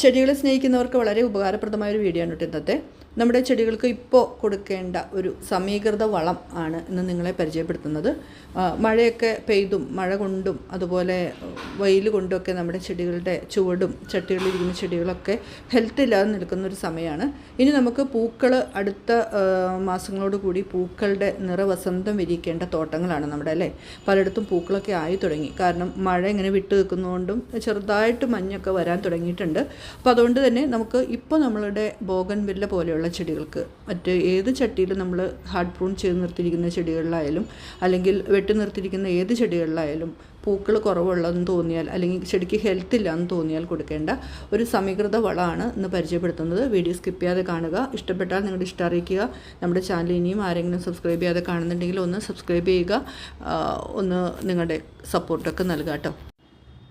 ചെടികളെ സ്നേഹിക്കുന്നവർക്ക് വളരെ ഉപകാരപ്രദമായ ഒരു വീഡിയോ ആണ് കേട്ടോ ഇന്നത്തെ. നമ്മുടെ ചെടികൾക്ക് ഇപ്പോൾ കൊടുക്കേണ്ട ഒരു സമീകൃത വളം ആണ് ഇന്ന് നിങ്ങളെ പരിചയപ്പെടുത്തുന്നത്. മഴയൊക്കെ പെയ്തും മഴ കൊണ്ടും അതുപോലെ വെയിൽ കൊണ്ടുമൊക്കെ നമ്മുടെ ചെടികളുടെ ചുവടും ചട്ടികളിലിരിക്കുന്ന ചെടികളൊക്കെ ഹെൽത്ത് ഇല്ലാതെ നിൽക്കുന്ന ഒരു സമയമാണ്. ഇനി നമുക്ക് പൂക്കൾ അടുത്ത മാസങ്ങളോട് കൂടി പൂക്കളുടെ നിറവസന്തം വിരിയിക്കേണ്ട തോട്ടങ്ങളാണ് നമ്മുടെ അല്ലേ? പലയിടത്തും പൂക്കളൊക്കെ ആയി തുടങ്ങി. കാരണം മഴ ഇങ്ങനെ വിട്ടു നിൽക്കുന്നതുകൊണ്ടും ചെറുതായിട്ട് മഞ്ഞൊക്കെ വരാൻ തുടങ്ങിയിട്ടുണ്ട്. അപ്പോൾ അതുകൊണ്ട് തന്നെ നമുക്ക് ഇപ്പോൾ നമ്മളുടെ ബോഗൻ വില്ല പോലെയുള്ള ചെടികൾക്ക്. മറ്റ് ഏത് ചട്ടിയിലും നമ്മൾ ഹാർഡ് പ്രൂൺ ചെയ്ത് നിർത്തിയിരിക്കുന്ന ചെടികളിലായാലും അല്ലെങ്കിൽ വെട്ടി നിർത്തിയിരിക്കുന്ന ഏത് ചെടികളിലായാലും പൂക്കൾ കുറവുള്ളതെന്ന് തോന്നിയാൽ അല്ലെങ്കിൽ ചെടിക്ക് ഹെൽത്ത് ഇല്ല എന്ന് തോന്നിയാൽ കൊടുക്കേണ്ട ഒരു സമീകൃത വളമാണ് ഇന്ന് പരിചയപ്പെടുത്തുന്നത്. വീഡിയോ സ്കിപ്പ് ചെയ്യാതെ കാണുക. ഇഷ്ടപ്പെട്ടാൽ നിങ്ങളുടെ ഇഷ്ടം അറിയിക്കുക. നമ്മുടെ ചാനൽ ഇനിയും ആരെങ്കിലും സബ്സ്ക്രൈബ് ചെയ്യാതെ കാണുന്നുണ്ടെങ്കിൽ ഒന്ന് സബ്സ്ക്രൈബ് ചെയ്യുക. ഒന്ന് നിങ്ങളുടെ സപ്പോർട്ടൊക്കെ നൽകാം കേട്ടോ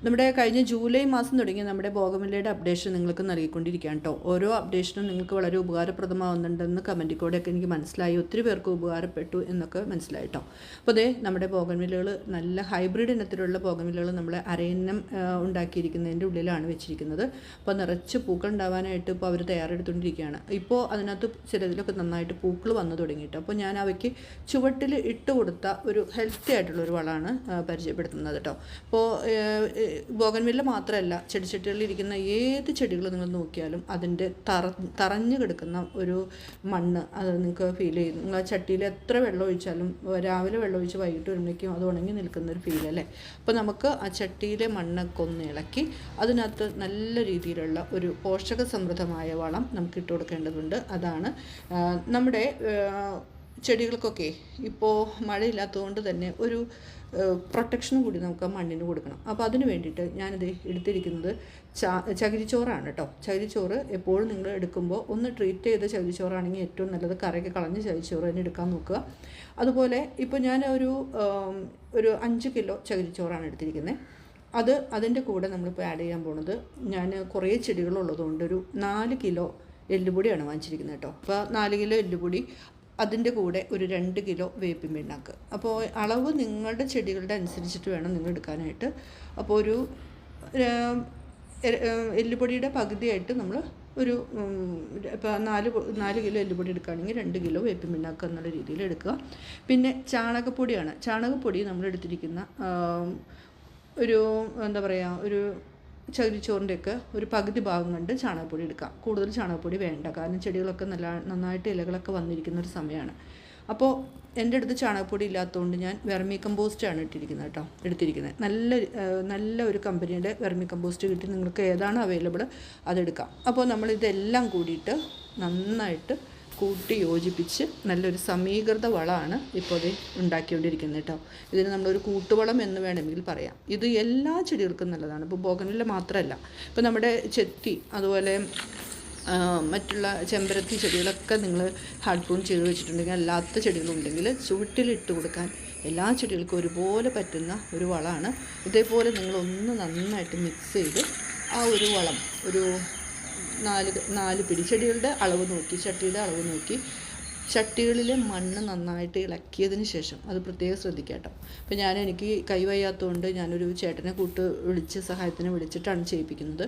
നമ്മുടെ കഴിഞ്ഞ ജൂലൈ മാസം തുടങ്ങി നമ്മുടെ ബോഗമില്ലയുടെ അപ്ഡേഷൻ നിങ്ങൾക്ക് നൽകിക്കൊണ്ടിരിക്കുകയാണ് കേട്ടോ. ഓരോ അപ്ഡേഷനും നിങ്ങൾക്ക് വളരെ ഉപകാരപ്രദമാവുന്നുണ്ടെന്ന് കമന്റിൽ കൂടെയൊക്കെ എനിക്ക് മനസ്സിലായി. ഒത്തിരി പേർക്ക് ഉപകാരപ്പെട്ടു എന്നൊക്കെ മനസ്സിലായി കേട്ടോ. അപ്പോൾ അതേ നമ്മുടെ ഭോഗമില്ലകൾ നല്ല ഹൈബ്രിഡ് ഇനത്തിലുള്ള ഭോഗമില്ലകൾ നമ്മൾ അരയിനം ഉണ്ടാക്കിയിരിക്കുന്നതിന്റെ ഉള്ളിലാണ് വെച്ചിരിക്കുന്നത്. അപ്പോൾ നിറച്ച് പൂക്കൾ ഉണ്ടാവാനായിട്ട് ഇപ്പോൾ അവർ തയ്യാറെടുത്തുകൊണ്ടിരിക്കുകയാണ്. ഇപ്പോൾ അതിനകത്ത് ചിലതിലൊക്കെ നന്നായിട്ട് പൂക്കൾ വന്നു തുടങ്ങിയിട്ട് അപ്പോൾ ഞാൻ അവയ്ക്ക് ചുവട്ടിൽ ഇട്ട് കൊടുത്ത ഒരു ഹെൽത്തി ആയിട്ടുള്ള ഒരു വളമാണ് പരിചയപ്പെടുത്തുന്നത് കേട്ടോ. അപ്പോൾ ബോഗൻവില്ല മാത്രമല്ല ചെടിച്ചട്ടികളിൽ ഇരിക്കുന്ന ഏത് ചെടികൾ നിങ്ങൾ നോക്കിയാലും അതിന്റെ തറ തറഞ്ഞു കിടക്കുന്ന ഒരു മണ്ണ് അത് നിങ്ങൾക്ക് ഫീൽ ചെയ്യും നിങ്ങൾ ആ ചട്ടിയിൽ എത്ര വെള്ളം ഒഴിച്ചാലും രാവിലെ വെള്ളം ഒഴിച്ച് വൈകിട്ട് വരുമ്പോഴേക്കും അത് ഉണങ്ങി നിൽക്കുന്ന ഒരു ഫീൽ അല്ലേ? അപ്പോൾ നമുക്ക് ആ ചട്ടിയിലെ മണ്ണൊക്കെ ഒന്ന് ഇളക്കി അതിനകത്ത് നല്ല രീതിയിലുള്ള ഒരു പോഷക സമൃദ്ധമായ വളം നമുക്ക് ഇട്ട് കൊടുക്കേണ്ടതുണ്ട്. അതാണ് നമ്മുടെ ചെടികൾക്കൊക്കെ ഇപ്പോൾ മഴയില്ലാത്തതുകൊണ്ട് തന്നെ ഒരു പ്രൊട്ടക്ഷനും കൂടി നമുക്ക് മണ്ണിന് കൊടുക്കണം. അപ്പോൾ അതിന് വേണ്ടിയിട്ട് ഞാനിത് എടുത്തിരിക്കുന്നത് ചാ ചകിരിച്ചോറാണ് കേട്ടോ. ചകിരിച്ചോറ് എപ്പോഴും നിങ്ങൾ എടുക്കുമ്പോൾ ഒന്ന് ട്രീറ്റ് ചെയ്ത ചകിരിച്ചോറാണെങ്കിൽ ഏറ്റവും നല്ലത് കറയൊക്കെ കളഞ്ഞ് ചകിരിച്ചോറ് തന്നെ എടുക്കാൻ നോക്കുക. അതുപോലെ ഇപ്പോൾ ഞാൻ ഒരു ഒരു അഞ്ച് കിലോ ചകിരിച്ചോറാണ് എടുത്തിരിക്കുന്നത്. അത് അതിന്റെ കൂടെ നമ്മളിപ്പോൾ ആഡ് ചെയ്യാൻ പോണത് ഞാൻ കുറേ ചെടികളുള്ളതുകൊണ്ട് ഒരു നാല് കിലോ എല്ലുപൊടിയാണ് വാങ്ങിച്ചിരിക്കുന്നത് കേട്ടോ. അപ്പോൾ നാല് കിലോ എല്ലുപൊടി അതിന്റെ കൂടെ ഒരു രണ്ട് കിലോ വേപ്പിൻ പിണ്ണാക്ക്. അപ്പോൾ അളവ് നിങ്ങളുടെ ചെടികളുടെ അനുസരിച്ചിട്ട് വേണം നിങ്ങൾ എടുക്കാനായിട്ട്. അപ്പോൾ ഒരു എല്ലുപൊടിയുടെ പകുതിയായിട്ട് നമ്മൾ ഒരു ഇപ്പോൾ നാല് നാല് കിലോ എല്ലുപൊടി എടുക്കുകയാണെങ്കിൽ രണ്ട് കിലോ വേപ്പിൻ പിണ്ണാക്ക് എന്നുള്ള രീതിയിൽ എടുക്കുക. പിന്നെ ചാണകപ്പൊടിയാണ്. ചാണകപ്പൊടി നമ്മൾ എടുത്തിരിക്കുന്ന ഒരു എന്താ പറയുക ഒരു ചകിരിച്ചോറിന്റെയൊക്കെ ഒരു പകുതി ഭാഗം കണ്ട് ചാണകപ്പൊടി എടുക്കാം. കൂടുതൽ ചാണകപ്പൊടി വേണ്ട. കാരണം ചെടികളൊക്കെ നല്ല നന്നായിട്ട് ഇലകളൊക്കെ വന്നിരിക്കുന്ന ഒരു സമയമാണ്. അപ്പോൾ എന്റെ അടുത്ത് ചാണകപ്പൊടി ഇല്ലാത്തതുകൊണ്ട് ഞാൻ വെർമി കമ്പോസ്റ്റാണ് ഇട്ടിരിക്കുന്നത് കേട്ടോ എടുത്തിരിക്കുന്നത്. നല്ല നല്ല ഒരു കമ്പനിയുടെ വെർമി കമ്പോസ്റ്റ് കിട്ടി. നിങ്ങൾക്ക് ഏതാണ് അവൈലബിൾ അതെടുക്കാം അപ്പോൾ നമ്മളിതെല്ലാം കൂടിയിട്ട് നന്നായിട്ട് കൂട്ടി യോജിപ്പിച്ച് നല്ലൊരു സമീകൃത വളമാണ് ഇപ്പോൾ ഇത് ഉണ്ടാക്കിക്കൊണ്ടിരിക്കുന്നത് കേട്ടോ. ഇതിന് നമ്മളൊരു കൂട്ടുവളം എന്ന് വേണമെങ്കിൽ പറയാം. ഇത് എല്ലാ ചെടികൾക്കും നല്ലതാണ്. ഇപ്പോൾ ബോഗനില മാത്രമല്ല. ഇപ്പോൾ നമ്മുടെ ചെത്തി അതുപോലെ മറ്റുള്ള ചെമ്പരത്തി ചെടികളൊക്കെ നിങ്ങൾ ഹാർഡ് പ്രൂൺ ചെയ്ത് വെച്ചിട്ടുണ്ടെങ്കിൽ അല്ലാത്ത ചെടികളുണ്ടെങ്കിൽ ചുവട്ടിലിട്ട് കൊടുക്കാൻ എല്ലാ ചെടികൾക്കും ഒരുപോലെ പറ്റുന്ന ഒരു വളമാണ്. ഇതേപോലെ നിങ്ങളൊന്ന് നന്നായിട്ട് മിക്സ് ചെയ്ത് ആ ഒരു വളം ഒരു നാല് നാല് പിടി. ചെടികളുടെ അളവ് നോക്കി ചട്ടിയുടെ അളവ് നോക്കി. ചട്ടികളിലെ മണ്ണ് നന്നായിട്ട് ഇളക്കിയതിന് ശേഷം അത് പ്രത്യേകം ശ്രദ്ധിക്കുക കേട്ടോ. അപ്പോൾ ഞാൻ എനിക്ക് കൈവയ്യാത്തതുകൊണ്ട് ഞാനൊരു ചേട്ടനെ കൂട്ട് വിളിച്ച് സഹായത്തിന് വിളിച്ചിട്ടാണ് ചെയ്യിപ്പിക്കുന്നത്.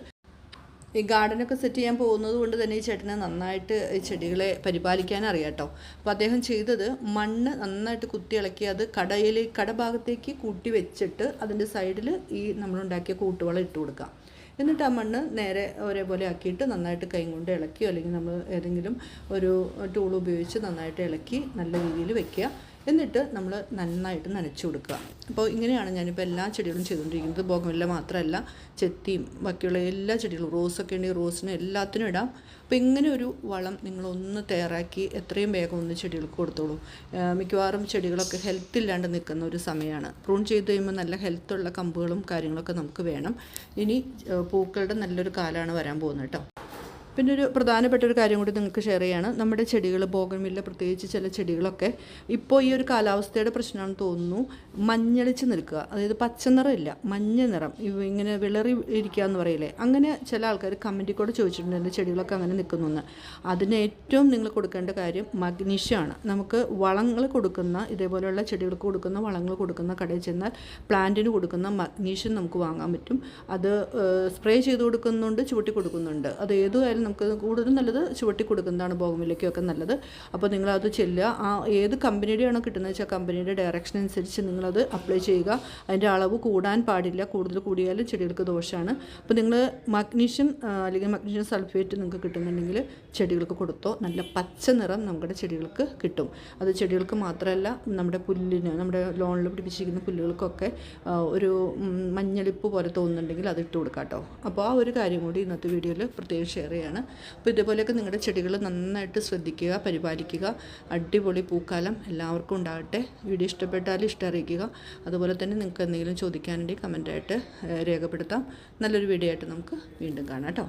ഈ ഗാർഡനൊക്കെ സെറ്റ് ചെയ്യാൻ പോകുന്നത് കൊണ്ട് തന്നെ ഈ ചേട്ടനെ നന്നായിട്ട് ചെടികളെ പരിപാലിക്കാൻ അറിയാം കേട്ടോ. അപ്പോൾ അദ്ദേഹം ചെയ്തത് മണ്ണ് നന്നായിട്ട് കുത്തി ഇളക്കി അത് കടയിൽ കടഭാഗത്തേക്ക് കൂട്ടി വെച്ചിട്ട് അതിന്റെ സൈഡിൽ ഈ നമ്മളുണ്ടാക്കിയ കൂട്ടുവളം ഇട്ട് കൊടുക്കാം എന്നിട്ട് ആ മണ്ണ് നേരെ ഒരേപോലെ ആക്കിയിട്ട് നന്നായിട്ട് കൈ കൊണ്ട് ഇളക്കിയോ അല്ലെങ്കിൽ നമ്മൾ ഏതെങ്കിലും ഒരു ടൂൾ ഉപയോഗിച്ച് നന്നായിട്ട് ഇളക്കി നല്ല രീതിയിൽ വെക്കുക. എന്നിട്ട് നമ്മൾ നന്നായിട്ട് നനച്ചു കൊടുക്കുക. അപ്പോൾ ഇങ്ങനെയാണ് ഞാനിപ്പോൾ എല്ലാ ചെടികളും ചെയ്തുകൊണ്ടിരിക്കുന്നത്. ബോഗമില്ല മാത്രമല്ല ചെത്തിയും ബാക്കിയുള്ള എല്ലാ ചെടികളും റോസൊക്കെ ഉണ്ടെങ്കിൽ റോസിനും എല്ലാത്തിനും ഇടാം. അപ്പോൾ ഇങ്ങനെ ഒരു വളം നിങ്ങളൊന്ന് തയ്യാറാക്കി എത്രയും വേഗം ഒന്ന് ചെടികൾക്ക് കൊടുത്തോളൂ. മിക്കവാറും ചെടികളൊക്കെ ഹെൽത്ത് ഇല്ലാണ്ട് നിൽക്കുന്ന ഒരു സമയമാണ്. പ്രൂൺ ചെയ്ത് കഴിയുമ്പോൾ നല്ല ഹെൽത്തുള്ള കമ്പുകളും കാര്യങ്ങളൊക്കെ നമുക്ക് വേണം. ഇനി പൂക്കളുടെ നല്ലൊരു കാലമാണ് വരാൻ പോകുന്നത് കേട്ടോ. പിന്നെ ഒരു പ്രധാനപ്പെട്ട ഒരു കാര്യം കൂടി നിങ്ങൾക്ക് ഷെയർ ചെയ്യാണ്. നമ്മുടെ ചെടികൾ ബോഗൻവില്ല പ്രത്യേകിച്ച് ചില ചെടികളൊക്കെ ഇപ്പോൾ ഈ ഒരു കാലാവസ്ഥയുടെ പ്രശ്നമാണെന്ന് തോന്നുന്നു. മഞ്ഞളിച്ച് നിൽക്കുക. അതായത് പച്ച നിറമില്ല. മഞ്ഞ നിറം. ഇങ്ങനെ വിളറി ഇരിക്കുക എന്ന് പറയില്ലേ? അങ്ങനെ ചില ആൾക്കാർ കമന്റിൽ കൂടെ ചോദിച്ചിട്ടുണ്ട്. എന്റെ ചെടികളൊക്കെ അങ്ങനെ നിൽക്കുന്നു എന്ന് അതിന് ഏറ്റവും നിങ്ങൾ കൊടുക്കേണ്ട കാര്യം മഗ്നീഷ്യമാണ് നമുക്ക് വളങ്ങൾ കൊടുക്കുന്ന ഇതേപോലെയുള്ള ചെടികൾക്ക് കൊടുക്കുന്ന വളങ്ങൾ കൊടുക്കുന്ന കടയിൽ ചെന്നാൽ പ്ലാന്റിന് കൊടുക്കുന്ന മഗ്നീഷ്യം നമുക്ക് വാങ്ങാൻ പറ്റും. അത് സ്പ്രേ ചെയ്ത് കൊടുക്കുന്നുണ്ട് ചൂട്ടി കൊടുക്കുന്നുണ്ട്. അത് ഏതുമായാലും നമുക്ക് കൂടുതലും നല്ലത് ചുവട്ടി കൊടുക്കുന്നതാണ് ബോഗമിലേക്കൊക്കെ നല്ലത്. അപ്പോൾ നിങ്ങളത് ചെല്ലുക. ആ ഏത് കമ്പനിയുടെയാണോ കിട്ടുന്നത് വെച്ചാൽ കമ്പനിയുടെ ഡയറക്ഷൻ അനുസരിച്ച് നിങ്ങളത് അപ്ലൈ ചെയ്യുക. അതിന്റെ അളവ് കൂടാൻ പാടില്ല. കൂടുതൽ കൂടിയാൽ ചെടികൾക്ക് ദോഷമാണ്. അപ്പോൾ നിങ്ങൾ മഗ്നീഷ്യം അല്ലെങ്കിൽ മഗ്നീഷ്യം സൾഫേറ്റ് നിങ്ങൾക്ക് കിട്ടുന്നുണ്ടെങ്കിൽ ചെടികൾക്ക് കൊടുത്തോ. നല്ല പച്ച നിറം നമ്മുടെ ചെടികൾക്ക് കിട്ടും. അത് ചെടികൾക്ക് മാത്രമല്ല നമ്മുടെ പുല്ലിന് നമ്മുടെ ലോണിൽ പിടിപ്പിച്ചിരിക്കുന്ന പുല്ലുകൾക്കൊക്കെ ഒരു മഞ്ഞളിപ്പ് പോലെ തോന്നുന്നുണ്ടെങ്കിൽ അത് ഇട്ട് കൊടുക്കാം കേട്ടോ അപ്പോൾ ആ ഒരു കാര്യം കൂടി ഇന്നത്തെ വീഡിയോയിൽ പ്രത്യേകം ഷെയർ ചെയ്യാണ്. അപ്പോൾ ഇതേപോലെയൊക്കെ നിങ്ങളുടെ ചെടികൾ നന്നായിട്ട് ശ്രദ്ധിക്കുക പരിപാലിക്കുക. അടിപൊളി പൂക്കാലം എല്ലാവർക്കും ഉണ്ടാകട്ടെ. വീഡിയോ ഇഷ്ടപ്പെട്ടാൽ ഇഷ്ടം അറിയിക്കുക അതുപോലെ തന്നെ നിങ്ങൾക്ക് എന്തെങ്കിലും ചോദിക്കാനുണ്ടെങ്കിൽ കമന്റായിട്ട് രേഖപ്പെടുത്താം. നല്ലൊരു വീഡിയോ ആയിട്ട് നമുക്ക് വീണ്ടും കാണാം കേട്ടോ.